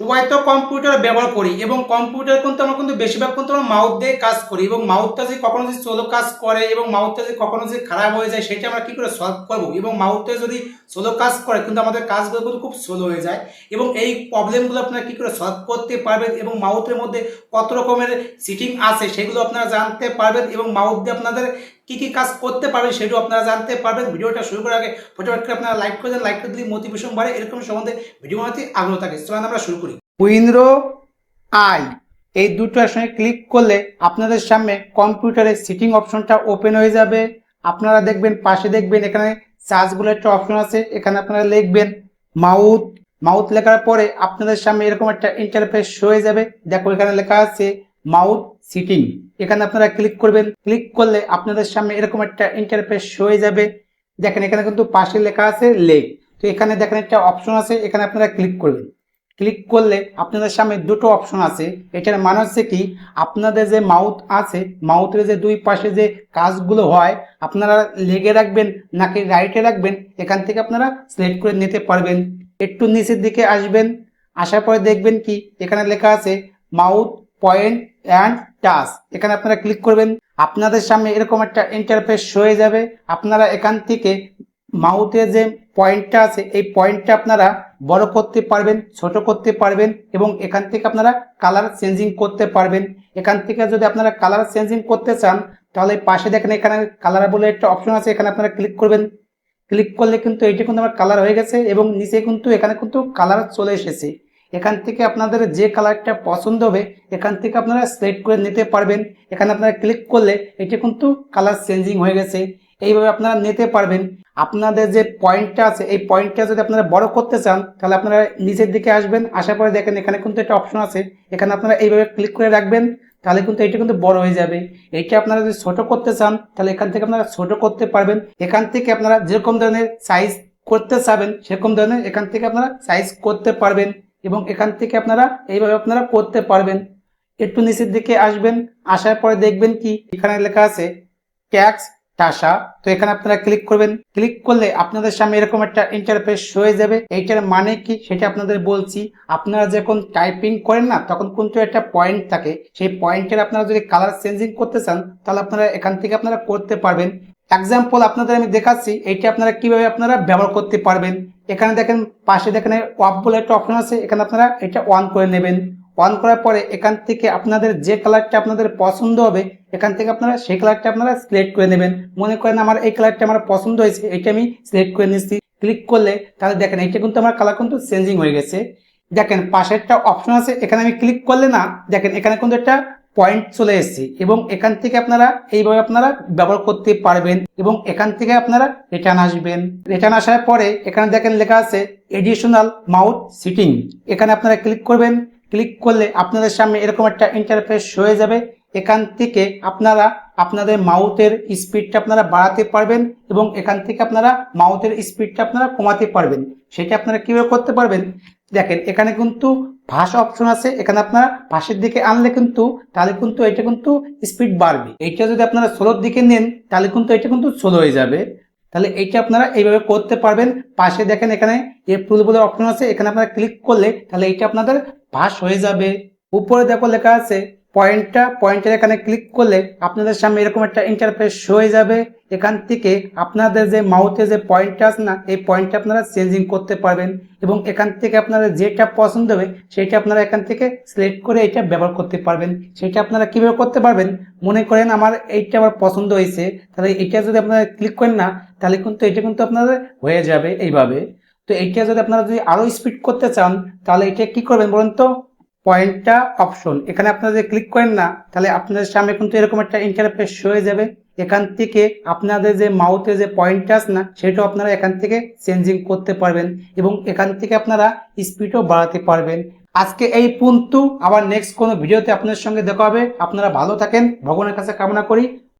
সবাই তো কম্পিউটার ব্যবহার করি এবং কম্পিউটার কিন্তু আমরা কিন্তু বেশিরভাগ কিন্তু আমরা মাউথ দিয়ে কাজ করি এবং মাউথটা যদি কখনো যদি স্লো কাজ করে এবং মাউথটা যদি কখনো যদি খারাপ হয়ে যায় সেটা আমরা কী করে সলভ করব? এবং মাউথটা যদি স্লো কাজ করে কিন্তু আমাদের কাজগুলো কিন্তু খুব সোলো হয়ে যায় এবং এই প্রবলেমগুলো আপনারা কী করে সলভ করতে পারবেন এবং মাউথের মধ্যে কত রকমের সিটিং আছে সেগুলো আপনারা জানতে পারবেন এবং মাউথ দিয়ে আপনাদের কি কি কাজ করতে পারবেন সেটাও আপনারা জানতে পারবেন। ভিডিওটা শুরু করার আগে ফটোফট করে আপনারা লাইক করে দেন, লাইক করে দিলে মোটিভেশন বাড়ে, এরকম সম্বন্ধে ভিডিও বানাতে আগ্রহ থাকে। চলুন আমরা শুরু করি। উইন্ডো আই, এই দুটো সঙ্গে ক্লিক করলে আপনাদের সামনে কম্পিউটারে সিটিং অপশনটা ওপেন হয়ে যাবে। আপনারা দেখবেন, পাশে দেখবেন, এখানে সার্চগুলো একটা অপশন আছে। এখানে আপনারা লিখবেন মাউথ। মাউথ লেখার পরে আপনাদের সামনে এরকম একটা ইন্টারফেস হয়ে যাবে। দেখো এখানে লেখা আছে মাউথ সিটিং এখানে আপনারা ক্লিক করবেন। ক্লিক করলে আপনাদের সামনে এরকম একটা ইন্টারফেস হয়ে যাবে। দেখেন, এখানে কিন্তু পাশে লেখা আছে লেক। তো এখানে দেখেন একটা অপশন আছে, এখানে আপনারা ক্লিক করবেন। ক্লিক করলে আপনাদের সামনে দুটো অপশন আছে। এটার মানে হচ্ছে কি, আপনাদের যে মাউথ আছে মাউথের যে দুই পাশে যে কাজগুলো হয়, আপনারা লেগে রাখবেন নাকি রাইটে রাখবেন, এখান থেকে আপনারা সিলেক্ট করে নিতে পারবেন। একটু নিচের দিকে আসবেন। আসার পরে দেখবেন কি, এখানে লেখা আছে মাউথ পয়েন্ট অ্যান্ড টাচ এখানে আপনারা ক্লিক করবেন, আপনাদের সামনে এরকম একটা ইন্টারফেস হয়ে যাবে। আপনারা এখান থেকে মাউথের যে পয়েন্টটা আছে, এই পয়েন্টটা আপনারা বড় করতে পারবেন, ছোট করতে পারবেন এবং এখান থেকে আপনারা কালার চেঞ্জিং করতে পারবেন। এখান থেকে যদি আপনারা কালার চেঞ্জিং করতে চান, তাহলে পাশে দেখেন এখানে কালার বলে একটা অপশন আছে, এখানে আপনারা ক্লিক করবেন। ক্লিক করলে কিন্তু এটি কিন্তু আমার কালার হয়ে গেছে এবং নিচে কিন্তু এখানে কিন্তু কালার চলে এসেছে। এখান থেকে আপনাদের যে কালারটা পছন্দ হবে, এখান থেকে আপনারা সিলেক্ট করে নিতে পারবেন। এখানে আপনারা ক্লিক করলে এটি কিন্তু কালার চেঞ্জিং হয়ে গেছে। এইভাবে আপনারা নিতে পারবেন। আপনাদের যে পয়েন্টটা আছে, এই পয়েন্টটা যদি আপনারা বড় করতে চান, তাহলে আপনারা নিচের দিকে আসবেন। আসার পরে দেখেন এখানে কিন্তু একটা অপশন আছে। এখানে আপনারা এইভাবে ক্লিক করে রাখবেন, তাহলে কিন্তু এটা কিন্তু বড় হয়ে যাবে। এইটা আপনারা যদি ছোট করতে চান, তাহলে এখান থেকে আপনারা ছোট করতে পারবেন। এখান থেকে আপনারা যেরকম ধরনের সাইজ করতে চাবেন, সেরকম ধরনের এখান থেকে আপনারা সাইজ করতে পারবেন। এবং এখান থেকে আপনারা এইভাবে আপনারা করতে পারবেন। একটু নিচের দিকে আসবেন, আসার পরে দেখবেন কি এখানে লেখা আছে ট্যাক্স টাসা তো এখানে আপনারা ক্লিক করবেন। ক্লিক করলে আপনাদের সামনে এরকম একটা ইন্টারফেস হয়ে যাবে। এইটার মানে কি সেটা আপনাদের বলছি। আপনারা যখন টাইপিং করেন না, তখন কিন্তু একটা পয়েন্ট থাকে। সেই পয়েন্টের আপনারা যদি কালার চেঞ্জিং করতে চান, তাহলে আপনারা এখান থেকে আপনারা করতে পারবেন। এক্সাম্পল আপনাদের আমি দেখাচ্ছি, এইটা আপনারা কীভাবে আপনারা ব্যবহার করতে পারবেন। এখানে দেখেন, পাশে দেখেন অফ বলে একটা অপশন আছে, এখানে আপনারা এটা অন করে নেবেন। অন করার পরে এখান থেকে আপনাদের যে কালারটা আপনাদের পছন্দ হবে, এখান থেকে আপনারা সেই কালারটা আপনারা সিলেক্ট করে নেবেন। মনে করেন আমার এই কালারটা আমার পছন্দ হয়েছে এটা আমি সিলেক্ট করে নিচ্ছি। ক্লিক করলে, তাহলে দেখেন এটা কিন্তু আমার কালার কিন্তু চেঞ্জিং হয়ে গেছে। দেখেন পাশে একটা অপশন আছে, এখানে আমি ক্লিক করলে না, দেখেন, এখানে কিন্তু একটা পয়েন্ট চলে এসেছে এবং এখান থেকে আপনারা এইভাবে আপনারা ব্যবহার করতে পারবেন এবং এখান থেকে আপনারা রিটার্ন আসবেন। রিটার্ন আসার পরে এখানে দেখেন লেখা আছে এডিশনাল মাউথ সিটিং এখানে আপনারা ক্লিক করবেন। ক্লিক করলে আপনাদের সামনে এরকম একটা ইন্টারফেস হয়ে যাবে। এখান থেকে আপনারা আপনাদের মাউথের স্পিডটা আপনারা বাড়াতে পারবেন এবং এখান থেকে আপনারা মাউথের স্পিডটা আপনারা কমাতে পারবেন। সেটা আপনারা কীভাবে করতে পারবেন? দেখেন, এখানে কিন্তু ভাষা অপশন আছে। এখানে আপনারা পাশের দিকে আনলে কিন্তু, তাহলে কিন্তু এটা কিন্তু স্পিড বাড়বে। এইটা যদি আপনারা ষোলোর দিকে নেন, তাহলে কিন্তু এটা কিন্তু ষোলো হয়ে যাবে। তাহলে এইটা আপনারা এইভাবে করতে পারবেন। পাশে দেখেন এখানে এপ্রুল বলে অপশন আছে। এখানে আপনারা ক্লিক করলে, তাহলে এইটা আপনাদের ভাস হয়ে যাবে। উপরে দেখো লেখা আছে পয়েন্টটা, পয়েন্টের এখানে ক্লিক করলে আপনাদের সামনে এরকম একটা ইন্টারফেস হয়ে যাবে। এখান থেকে আপনাদের যে মাউথে যে পয়েন্টটা আছে না, এই পয়েন্টটা আপনারা চেঞ্জিং করতে পারবেন এবং এখান থেকে আপনাদের যেটা পছন্দ হবে, সেটা আপনারা এখান থেকে সিলেক্ট করে এটা ব্যবহার করতে পারবেন। সেটা আপনারা কীভাবে করতে পারবেন? মনে করেন আমার এইটা আমার পছন্দ হয়েছে, তাহলে এটা যদি আপনারা ক্লিক করেন না, তাহলে কিন্তু এটা কিন্তু আপনাদের হয়ে যাবে এইভাবে। তো এইটা যদি আপনারা যদি আরও স্পিড করতে চান, তাহলে এটা কি করবেন বলুন তো? পয়েন্টটা অপশন। এখানে আপনারা যদি ক্লিক করেন না, তাহলে আপনাদের সামনে কিন্তু এরকম একটা ইন্টারফেস হয়ে যাবে। এখান থেকে আপনাদের যে মাউথে যে পয়েন্টটা আছে না, সেটাও আপনারা এখান থেকে চেঞ্জিং করতে পারবেন এবং এখান থেকে আপনারা স্পিডও বাড়াতে পারবেন। আজকে এই পুন্তু আবার নেক্সট কোনো ভিডিওতে আপনাদের সঙ্গে দেখা হবে। আপনারা ভালো থাকেন, ভগবানের কাছে কামনা করি।